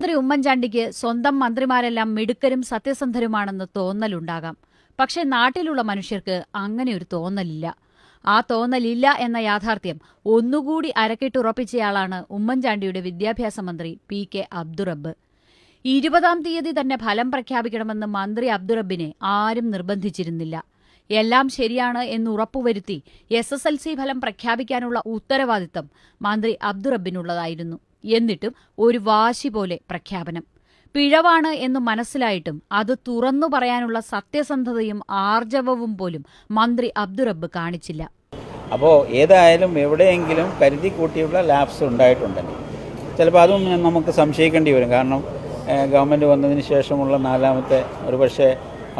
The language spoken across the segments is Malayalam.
മന്ത്രി ഉമ്മൻചാണ്ടിക്ക് സ്വന്തം മന്ത്രിമാരെല്ലാം മിടുക്കരും സത്യസന്ധരുമാണെന്ന് തോന്നലുണ്ടാകാം. പക്ഷേ നാട്ടിലുള്ള മനുഷ്യർക്ക് അങ്ങനെ ഒരു തോന്നലില്ല. ആ തോന്നലില്ല എന്ന യാഥാർത്ഥ്യം ഒന്നുകൂടി അരക്കിട്ടുറപ്പിച്ചയാളാണ് ഉമ്മൻചാണ്ടിയുടെ വിദ്യാഭ്യാസ മന്ത്രി പി കെ അബ്ദുറബ്ബ്. ഇരുപതാം തീയതി തന്നെ ഫലം പ്രഖ്യാപിക്കണമെന്ന് മന്ത്രി അബ്ദുറബിനെ ആരും നിർബന്ധിച്ചിരുന്നില്ല. എല്ലാം ശരിയാണ് എന്ന് ഉറപ്പുവരുത്തി എസ് എസ് എൽ സി ഫലം പ്രഖ്യാപിക്കാനുള്ള ഉത്തരവാദിത്തം മന്ത്രി അബ്ദുറബ്ബിനുള്ളതായിരുന്നു. എന്നിട്ടും ഒരു വാശി പോലെ പ്രഖ്യാപനം. പിഴവാണ് എന്ന് മനസ്സിലായിട്ടും അത് തുറന്നു പറയാനുള്ള സത്യസന്ധതയും ആർജവവും പോലും മന്ത്രി അബ്ദുറബ്ബ് കാണിച്ചില്ല. അപ്പോൾ ഏതായാലും എവിടെയെങ്കിലും കരുതി കൂട്ടിയുള്ള ലാബ്സ് ഉണ്ടായിട്ടുണ്ടെങ്കിൽ ചിലപ്പോൾ അതും നമുക്ക് സംശയിക്കേണ്ടി വരും. കാരണം ഗവൺമെന്റ് വന്നതിന് ശേഷമുള്ള നാലാമത്തെ ഒരു പക്ഷേ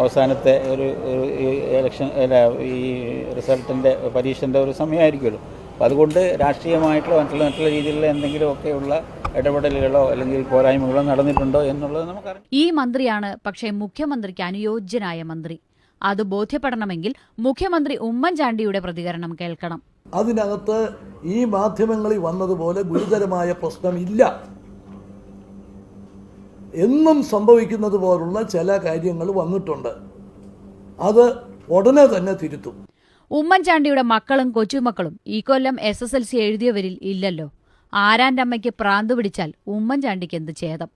അവസാനത്തെ ഒരു ഇലക്ഷൻ ഈ റിസൾട്ടിന്റെ പരീക്ഷന്റെ ഒരു സമയമായിരിക്കുമല്ലോ. അപ്പോൾ അതുകൊണ്ട് രാഷ്ട്രീയമായിട്ടുള്ള മറ്റുള്ള മറ്റുള്ള രീതിയിലുള്ള എന്തെങ്കിലുമൊക്കെയുള്ള ഇടപെടലുകളോ അല്ലെങ്കിൽ പോരായ്മകളോ നടന്നിട്ടുണ്ടോ എന്നുള്ളത് നമുക്കറിയാം. ഈ മന്ത്രിയാണ് പക്ഷേ മുഖ്യമന്ത്രിക്ക് അനുയോജ്യനായ മന്ത്രി. അത് ബോധ്യപ്പെടണമെങ്കിൽ മുഖ്യമന്ത്രി ഉമ്മൻചാണ്ടിയുടെ പ്രതികരണം കേൾക്കണം. അതിനകത്ത് ഈ മാധ്യമങ്ങളിൽ വന്നതുപോലെ ഗുരുതരമായ പ്രശ്നമില്ല. എന്നും സംഭവിക്കുന്നത് പോലുള്ള ചില കാര്യങ്ങൾ വന്നിട്ടുണ്ട്. അത് ഉടനെ തന്നെ തിരുത്തും. ഉമ്മൻചാണ്ടിയുടെ മക്കളും കൊച്ചുമക്കളും ഈ കൊല്ലം എസ് എസ് എൽ സി എഴുതിയവരിൽ ഇല്ലല്ലോ. ആരാന്റെ അമ്മയ്ക്ക് പ്രാന്ത് പിടിച്ചാൽ ഉമ്മൻചാണ്ടിക്ക് എന്ത് ഛേദം?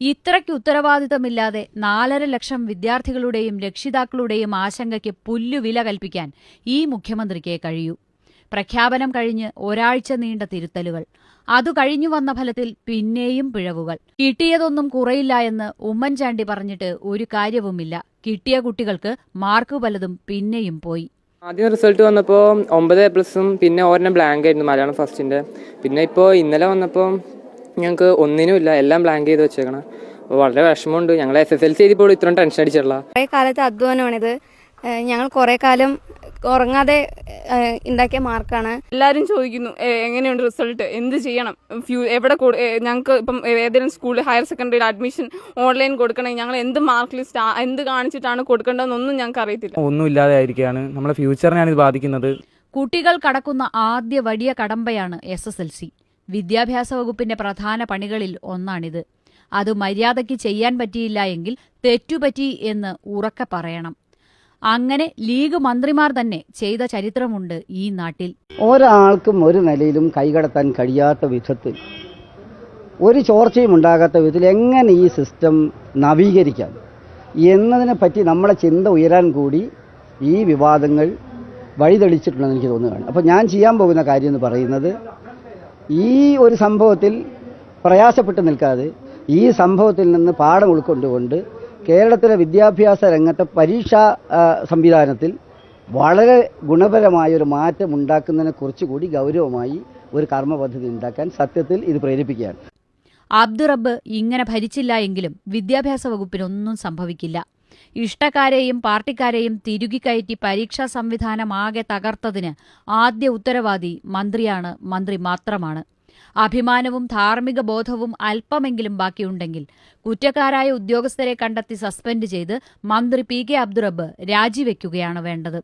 ഇത്രയ്ക്ക് ഉത്തരവാദിത്തമില്ലാതെ നാലര ലക്ഷം വിദ്യാർത്ഥികളുടെയും രക്ഷിതാക്കളുടെയും ആശങ്കയ്ക്ക് പുല്ലുവില കൽപ്പിക്കാൻ ഈ മുഖ്യമന്ത്രിക്കേ കഴിയൂ. പ്രഖ്യാപനം കഴിഞ്ഞ് ഒരാഴ്ച നീണ്ട തിരുത്തലുകൾ. അതു കഴിഞ്ഞു വന്ന ഫലത്തിൽ പിന്നെയും പിഴവുകൾ. കിട്ടിയതൊന്നും കുറയില്ല എന്ന് ഉമ്മൻചാണ്ടി പറഞ്ഞിട്ട് ഒരു കാര്യവുമില്ല. കിട്ടിയ കുട്ടികൾക്ക് മാർക്ക് പലതും പിന്നെയും പോയി. ആദ്യം റിസൾട്ട് വന്നപ്പോൾ ഒമ്പത് എ പ്ലസും പിന്നെ ഒരെണ്ണം ബ്ലാങ്ക് ആയിരുന്നു മലയാളം ഫസ്റ്റിന്റെ പിന്നെ ഇപ്പോൾ ഇന്നലെ വന്നപ്പോൾ ഞങ്ങൾക്ക് ഒന്നിനും ഇല്ല എല്ലാം ബ്ലാങ്ക് ചെയ്ത് വെച്ചേക്കണം. അപ്പോൾ വളരെ വിഷമമുണ്ട്. ഞങ്ങൾ എസ് എസ് എൽ സി ചെയ്തപ്പോൾ ഇത്രയും ടെൻഷൻ അടിച്ചിട്ടുള്ള. കുറേ കാലത്തെ അധ്വാനമാണിത് ഞങ്ങൾ കുറേ കാലം ഉറങ്ങാതെ ഉണ്ടാക്കിയ മാർക്കാണ്. എല്ലാവരും ചോദിക്കുന്നു "എ, എങ്ങനെയുണ്ട് റിസൾട്ട്? എന്ത് ചെയ്യണം? ഫ്യൂ എവിടെ ഞങ്ങൾക്ക് ഇപ്പം ഏതെങ്കിലും സ്കൂളിൽ ഹയർ സെക്കൻഡറിയിൽ അഡ്മിഷൻ ഓൺലൈൻ കൊടുക്കണമെങ്കിൽ ഞങ്ങൾ എന്ത് മാർക്ക് ലിസ്റ്റ് എന്ത് കാണിച്ചിട്ടാണ് കൊടുക്കേണ്ടതെന്നൊന്നും ഞങ്ങൾക്ക് അറിയത്തില്ല. ഒന്നും ഇല്ലാതെ ആയിരിക്കുകയാണ് നമ്മുടെ ഫ്യൂച്ചറിനെയാണ് ഇത് ബാധിക്കുന്നത്. കുട്ടികൾ കടക്കുന്ന ആദ്യ വലിയ കടമ്പയാണ് എസ് എസ് എൽ സി. വിദ്യാഭ്യാസ വകുപ്പിന്റെ പ്രധാന പണികളിൽ ഒന്നാണിത്. അത് മര്യാദയ്ക്ക് ചെയ്യാൻ പറ്റിയില്ല എങ്കിൽ തെറ്റുപറ്റി എന്ന് ഉറക്കെ പറയണം. അങ്ങനെ ലീഗ് മന്ത്രിമാർ തന്നെ ചെയ്ത ചരിത്രമുണ്ട് ഈ നാട്ടിൽ. ഒരാൾക്കും ഒരു നിലയിലും കൈകടത്താൻ കഴിയാത്ത വിധത്തിൽ ഒരു ചോർച്ചയും ഉണ്ടാകാത്ത വിധത്തിൽ എങ്ങനെ ഈ സിസ്റ്റം നവീകരിക്കാം? എന്നതിനെ പറ്റി നമ്മളെ ചിന്ത ഉയരാൻ കൂടി ഈ വിവാദങ്ങൾ വഴിതെളിച്ചിട്ടുണ്ടെന്ന് എനിക്ക് തോന്നുകയാണ്. അപ്പോൾ ഞാൻ ചെയ്യാൻ പോകുന്ന കാര്യം എന്ന് പറയുന്നത് ഈ ഒരു സംഭവത്തിൽ പ്രയാസപ്പെട്ട് നിൽക്കാതെ ഈ സംഭവത്തിൽ നിന്ന് പാഠം ഉൾക്കൊണ്ടുകൊണ്ട് കേരളത്തിലെ വിദ്യാഭ്യാസ രംഗത്തെ പരീക്ഷാ സംവിധാനത്തിൽ വളരെ ഗുണപരമായ ഒരു മാറ്റം ഉണ്ടാക്കുന്നതിനെ കുറിച്ചുകൂടി ഗൗരവമായി ഒരു കർമ്മ പദ്ധതി ഉണ്ടാക്കാൻ സത്യത്തിൽ ഇത് പ്രേരിപ്പിക്കുകയാണ്. അബ്ദുറബ് ഇങ്ങനെ ഭരിച്ചില്ല എങ്കിലും വിദ്യാഭ്യാസ വകുപ്പിനൊന്നും സംഭവിക്കില്ല. ഇഷ്ടക്കാരെയും പാർട്ടിക്കാരെയും തിരുകിക്കയറ്റി പരീക്ഷാ സംവിധാനമാകെ തകർത്തതിന് ആദ്യ ഉത്തരവാദി മന്ത്രിയാണ് മന്ത്രി മാത്രമാണ്. അഭിമാനവും ധാർമ്മിക ബോധവും അല്പമെങ്കിലും ബാക്കിയുണ്ടെങ്കിൽ കുറ്റക്കാരായ ഉദ്യോഗസ്ഥരെ കണ്ടെത്തി സസ്പെൻഡ് ചെയ്ത് മന്ത്രി പി കെ അബ്ദുറബ് രാജിവെക്കുകയാണ് വേണ്ടത്.